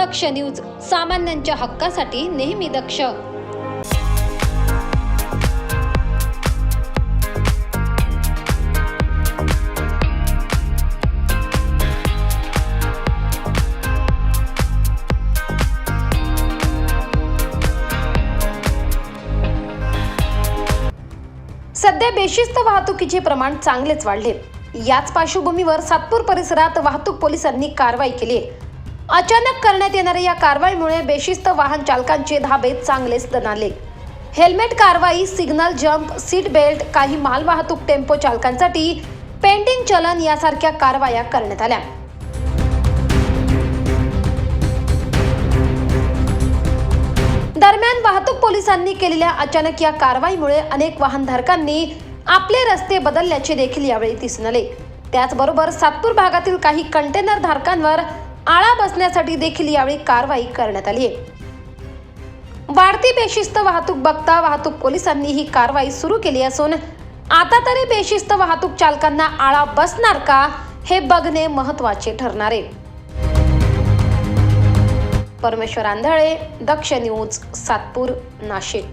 दक्ष news सामान्यांच्या हक्कासाठी नेहमी दक्ष सध्या बेशिस्त वाहतुकीचे प्रमाण चांगलेच वाढले याच पार्श्वभूमीवर सातपूर परिसरात वाहतूक पोलिसांनी कारवाई केली आहे. अचानक करण्यात येणाऱ्या या कारवाईमुळे बेशिस्त वाहन चालकांचे धाबे चांगलेच दणाले. हेल्मेट कारवाई सिग्नल जम्प सीट बेल्ट काही माल वाहतूक टेम्पो चालकांसाठी पेंडिंग चलन यासारख्या कारवाया करण्यात आल्या. दरम्यान वाहतूक पोलिसांनी केलेल्या अचानक या कारवाईमुळे अनेक वाहनधारकांनी आपले रस्ते बदलल्याचे देखील यावेळी दिसून आले. त्याचबरोबर सातपूर भागातील काही कंटेनर धारकांवर आळा बसण्यासाठी देखील यावेळी कारवाई करण्यात आली आहे. वाढती बेशिस्त वाहतूक बघता वाहतूक पोलिसांनी ही कारवाई सुरू केली असून आता तरी बेशिस्त वाहतूक चालकांना आळा बसणार का हे बघणे महत्त्वाचे ठरणार आहे. परमेश्वर आंधळे दक्ष न्यूज सातपूर नाशिक.